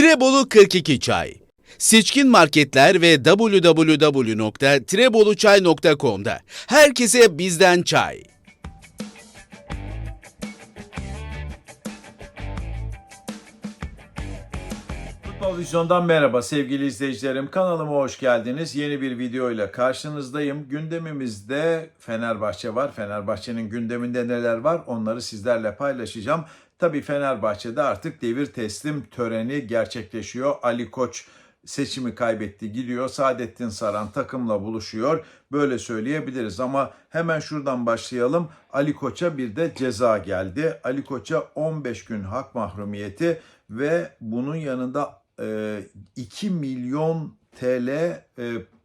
Tirebolu 42 Çay Seçkin marketler ve www.treboluçay.com'da herkese bizden çay. Futbol Vizyon'dan merhaba sevgili izleyicilerim. Kanalıma hoş geldiniz. Yeni bir video ile karşınızdayım. Gündemimizde Fenerbahçe var. Fenerbahçe'nin gündeminde neler var onları sizlerle paylaşacağım. Tabii Fenerbahçe'de artık devir teslim töreni gerçekleşiyor. Ali Koç seçimi kaybetti gidiyor. Saadettin Saran takımla buluşuyor. Böyle söyleyebiliriz ama hemen şuradan başlayalım. Ali Koç'a bir de ceza geldi. Ali Koç'a 15 gün hak mahrumiyeti ve bunun yanında e, 2 milyon TL e,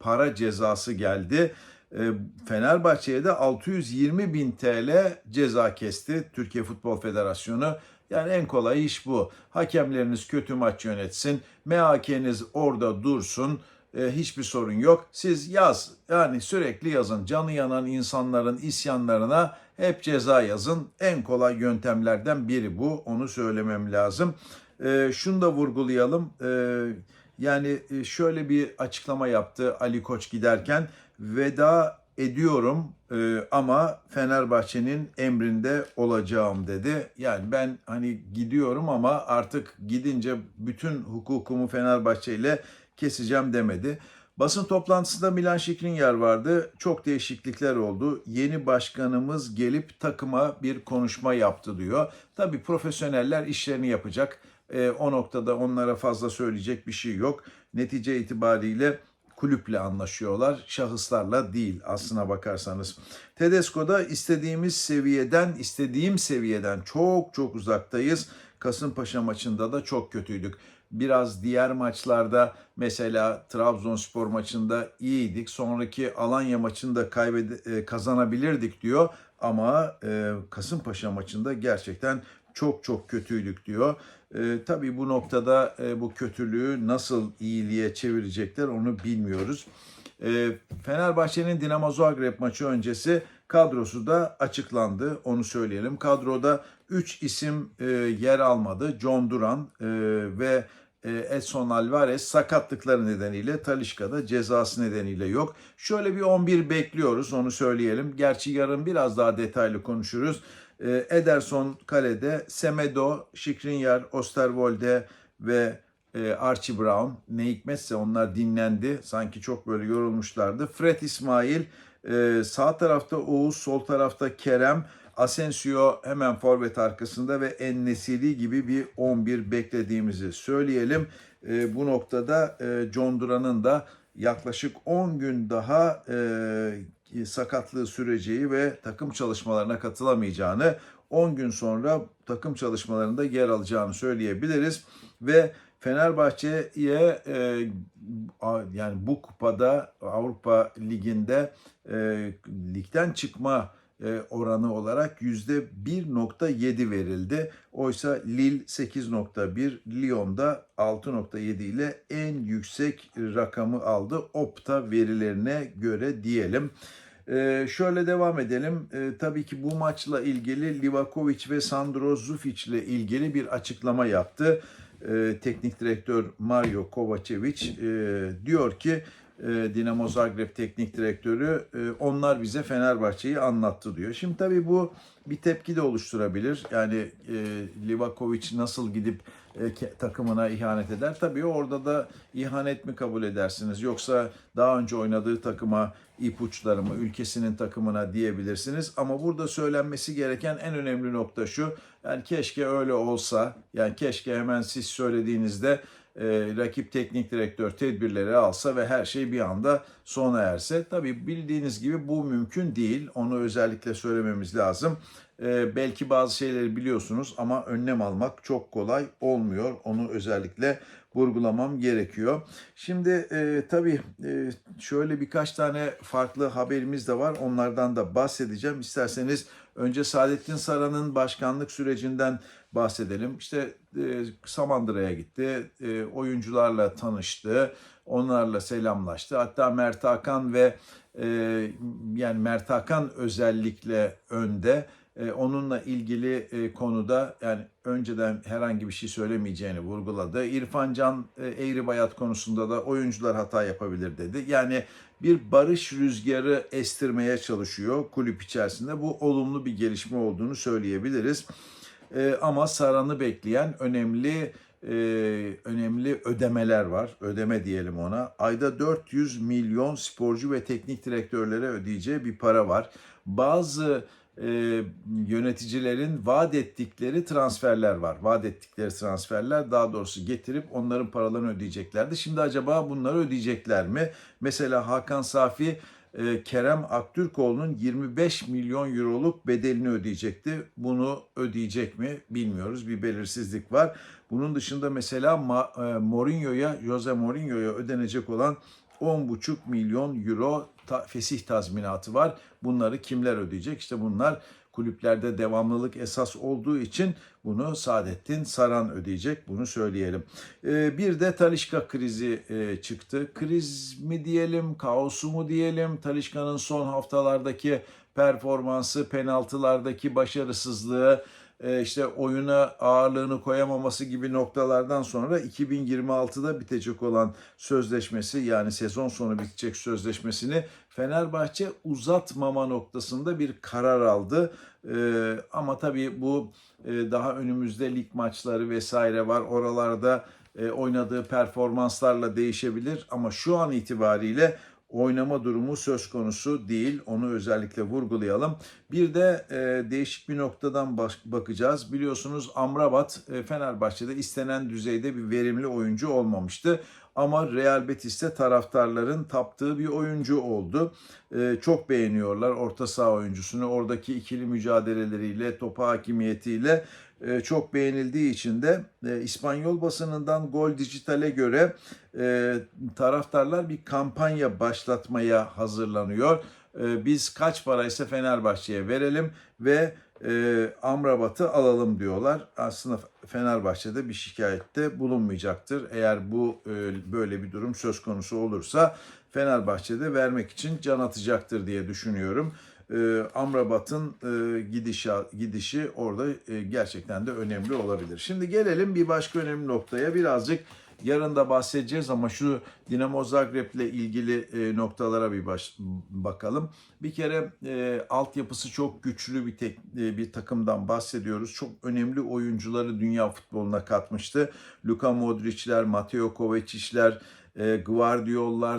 para cezası geldi. E, Fenerbahçe'ye de 620 bin TL ceza kesti Türkiye Futbol Federasyonu. Yani en kolay iş bu. Hakemleriniz kötü maç yönetsin, MHK'niz orada dursun, e, hiçbir sorun yok. Siz yaz, yani sürekli yazın. Canı yanan insanların isyanlarına hep ceza yazın. En kolay yöntemlerden biri bu, onu söylemem lazım. E, şunu da vurgulayalım. E, yani e, şöyle bir açıklama yaptı Ali Koç giderken. Veda ediyorum e, ama Fenerbahçe'nin emrinde olacağım dedi. Yani ben hani gidiyorum ama artık gidince bütün hukukumu Fenerbahçe ile keseceğim demedi. Basın toplantısında Milan Şikrinyar vardı. Çok değişiklikler oldu. Yeni başkanımız gelip takıma bir konuşma yaptı diyor. Tabii profesyoneller işlerini yapacak. E, o noktada onlara fazla söyleyecek bir şey yok. Netice itibariyle kulüple anlaşıyorlar, şahıslarla değil aslına bakarsanız. Tedesco'da istediğimiz seviyeden, istediğim seviyeden çok çok uzaktayız. Kasımpaşa maçında da çok kötüydük. Biraz diğer maçlarda mesela Trabzonspor maçında iyiydik. Sonraki Alanya maçında kaybede, kazanabilirdik diyor. Ama e, Kasımpaşa maçında gerçekten çok çok kötüydük diyor. E, tabii bu noktada e, bu kötülüğü nasıl iyiliğe çevirecekler onu bilmiyoruz. E, Fenerbahçe'nin Dinamo Zagreb maçı öncesi kadrosu da açıklandı. Onu söyleyelim. Kadroda 3 isim e, yer almadı. John Duran e, ve e, Edson Alvarez sakatlıkları nedeniyle Talişka'da cezası nedeniyle yok. Şöyle bir 11 bekliyoruz onu söyleyelim. Gerçi yarın biraz daha detaylı konuşuruz. E, Ederson kalede, Semedo, Şikrinyar, Osterwolde ve e, Archie Brown. Ne hikmetse onlar dinlendi. Sanki çok böyle yorulmuşlardı. Fred İsmail, e, sağ tarafta Oğuz, sol tarafta Kerem. Asensio hemen forvet arkasında ve Ennesiri gibi bir 11 beklediğimizi söyleyelim. E, bu noktada John Duran'ın da yaklaşık 10 gün daha sakatlığı süreceği ve takım çalışmalarına katılamayacağını 10 gün sonra takım çalışmalarında yer alacağını söyleyebiliriz. Ve Fenerbahçe'ye e, yani bu kupada Avrupa Ligi'nde e, ligden çıkma e, oranı olarak yüzde 1.7 verildi. Oysa Lille 8.1, Lyon'da 6.7 ile en yüksek rakamı aldı. Opta verilerine göre diyelim. Ee, şöyle devam edelim. Ee, tabii ki bu maçla ilgili Livakovic ve Sandro Zufic ile ilgili bir açıklama yaptı. Ee, teknik direktör Mario Kovacevic e, diyor ki e, Dinamo Zagreb teknik direktörü e, onlar bize Fenerbahçe'yi anlattı diyor. Şimdi tabii bu bir tepki de oluşturabilir. Yani e, Livakovic nasıl gidip e, takımına ihanet eder? Tabii orada da ihanet mi kabul edersiniz? Yoksa daha önce oynadığı takıma ipuçları mı, ülkesinin takımına diyebilirsiniz. Ama burada söylenmesi gereken en önemli nokta şu. Yani keşke öyle olsa. Yani keşke hemen siz söylediğinizde e, rakip teknik direktör tedbirleri alsa ve her şey bir anda sona erse. Tabii bildiğiniz gibi bu mümkün değil. Onu özellikle söylememiz lazım. E, belki bazı şeyleri biliyorsunuz ama önlem almak çok kolay olmuyor. Onu özellikle vurgulamam gerekiyor. Şimdi e, tabii e, şöyle birkaç tane farklı haberimiz de var. Onlardan da bahsedeceğim. İsterseniz önce Saadettin Saran'ın başkanlık sürecinden bahsedelim. İşte e, Samandıra'ya gitti, e, oyuncularla tanıştı, onlarla selamlaştı. Hatta Mert Hakan ve e, yani Mert Hakan özellikle önde E, onunla ilgili e, konuda yani önceden herhangi bir şey söylemeyeceğini vurguladı. İrfan Can e, eğri bayat konusunda da oyuncular hata yapabilir dedi. Yani bir barış rüzgarı estirmeye çalışıyor kulüp içerisinde. Bu olumlu bir gelişme olduğunu söyleyebiliriz. E, ama Saran'ı bekleyen önemli e, önemli ödemeler var. Ödeme diyelim ona. Ayda 400 milyon sporcu ve teknik direktörlere ödeyeceği bir para var. Bazı e, yöneticilerin vaat ettikleri transferler var. Vaat ettikleri transferler daha doğrusu getirip onların paralarını ödeyeceklerdi. Şimdi acaba bunları ödeyecekler mi? Mesela Hakan Safi e, Kerem Aktürkoğlu'nun 25 milyon euroluk bedelini ödeyecekti. Bunu ödeyecek mi bilmiyoruz. Bir belirsizlik var. Bunun dışında mesela e, Mourinho'ya, Jose Mourinho'ya ödenecek olan 10,5 milyon euro fesih tazminatı var. Bunları kimler ödeyecek? İşte bunlar kulüplerde devamlılık esas olduğu için bunu Saadettin Saran ödeyecek. Bunu söyleyelim. Ee, bir de Talişka krizi e, çıktı. Kriz mi diyelim, kaosu mu diyelim? Talişka'nın son haftalardaki performansı, penaltılardaki başarısızlığı, işte oyuna ağırlığını koyamaması gibi noktalardan sonra 2026'da bitecek olan sözleşmesi yani sezon sonu bitecek sözleşmesini Fenerbahçe uzatmama noktasında bir karar aldı. E, ama tabii bu e, daha önümüzde lig maçları vesaire var. Oralarda e, oynadığı performanslarla değişebilir ama şu an itibariyle oynama durumu söz konusu değil. Onu özellikle vurgulayalım. Bir de e, değişik bir noktadan bak- bakacağız. Biliyorsunuz Amrabat e, Fenerbahçe'de istenen düzeyde bir verimli oyuncu olmamıştı. Ama Real Betis'te taraftarların taptığı bir oyuncu oldu. E, çok beğeniyorlar orta saha oyuncusunu. Oradaki ikili mücadeleleriyle, topa hakimiyetiyle çok beğenildiği için de e, İspanyol basınından Gol Dijital'e göre e, taraftarlar bir kampanya başlatmaya hazırlanıyor. E, biz kaç paraysa Fenerbahçe'ye verelim ve e, Amrabat'ı alalım diyorlar. Aslında Fenerbahçe'de bir şikayette bulunmayacaktır. Eğer bu e, böyle bir durum söz konusu olursa Fenerbahçe'de vermek için can atacaktır diye düşünüyorum. E, Amrabat'ın e, gidişi, gidişi orada e, gerçekten de önemli olabilir. Şimdi gelelim bir başka önemli noktaya birazcık yarın da bahsedeceğiz ama şu Dinamo Zagreb ile ilgili e, noktalara bir baş, bakalım. Bir kere e, altyapısı çok güçlü bir tek, e, bir takımdan bahsediyoruz. Çok önemli oyuncuları dünya futboluna katmıştı. Luka Modric'ler, Mateo Kovacic'ler, e,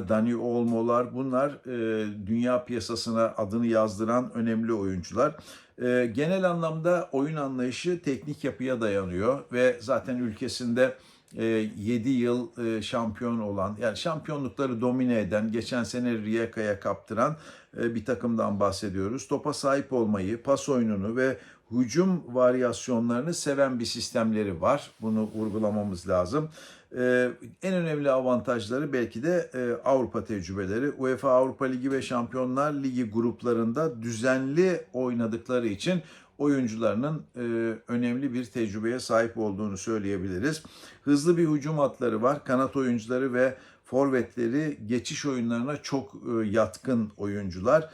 Dani Olmo'lar bunlar e, dünya piyasasına adını yazdıran önemli oyuncular. E, genel anlamda oyun anlayışı teknik yapıya dayanıyor ve zaten ülkesinde 7 yıl e, şampiyon olan yani şampiyonlukları domine eden geçen sene Rijeka'ya kaptıran bir takımdan bahsediyoruz. Topa sahip olmayı, pas oyununu ve hücum varyasyonlarını seven bir sistemleri var. Bunu vurgulamamız lazım. Ee, en önemli avantajları belki de e, Avrupa tecrübeleri. UEFA Avrupa Ligi ve Şampiyonlar Ligi gruplarında düzenli oynadıkları için oyuncularının e, önemli bir tecrübeye sahip olduğunu söyleyebiliriz. Hızlı bir hücum hatları var. Kanat oyuncuları ve forvetleri geçiş oyunlarına çok e, yatkın oyuncular.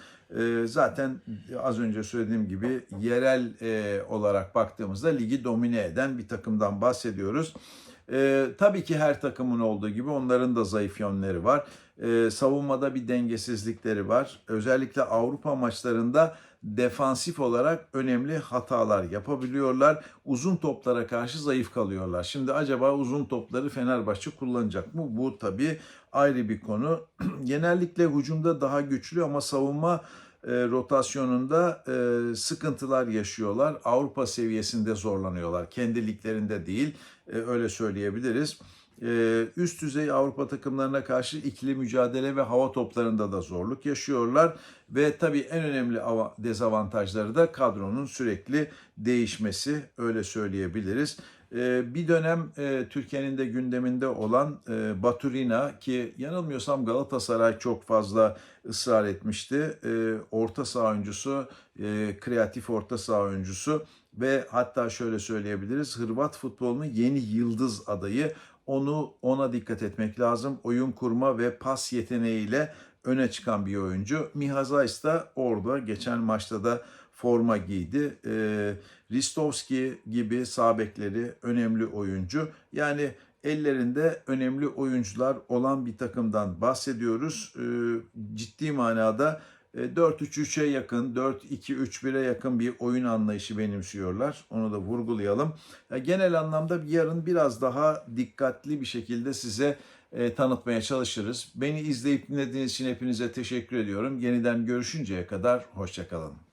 Zaten az önce söylediğim gibi yerel olarak baktığımızda ligi domine eden bir takımdan bahsediyoruz. E, tabii ki her takımın olduğu gibi onların da zayıf yönleri var. E, savunmada bir dengesizlikleri var. Özellikle Avrupa maçlarında defansif olarak önemli hatalar yapabiliyorlar. Uzun toplara karşı zayıf kalıyorlar. Şimdi acaba uzun topları Fenerbahçe kullanacak mı? Bu tabii ayrı bir konu. Genellikle hücumda daha güçlü ama savunma e, rotasyonunda e, sıkıntılar yaşıyorlar. Avrupa seviyesinde zorlanıyorlar. Kendi liglerinde değil. E, öyle söyleyebiliriz. E, üst düzey Avrupa takımlarına karşı ikili mücadele ve hava toplarında da zorluk yaşıyorlar. Ve tabii en önemli ava- dezavantajları da kadronun sürekli değişmesi. Öyle söyleyebiliriz. E, bir dönem e, Türkiye'nin de gündeminde olan e, Baturina ki yanılmıyorsam Galatasaray çok fazla ısrar etmişti. E, orta saha oyuncusu, e, kreatif orta saha oyuncusu ve hatta şöyle söyleyebiliriz Hırvat futbolunun yeni yıldız adayı. Onu ona dikkat etmek lazım. Oyun kurma ve pas yeteneğiyle öne çıkan bir oyuncu. Miha Zayis da orada geçen maçta da forma giydi. E, Ristovski gibi sağ bekleri önemli oyuncu. Yani ellerinde önemli oyuncular olan bir takımdan bahsediyoruz. E, ciddi manada 4-3-3'e yakın, 4-2-3-1'e yakın bir oyun anlayışı benimsiyorlar. Onu da vurgulayalım. Ya genel anlamda yarın biraz daha dikkatli bir şekilde size e, tanıtmaya çalışırız. Beni izleyip dinlediğiniz için hepinize teşekkür ediyorum. Yeniden görüşünceye kadar hoşçakalın.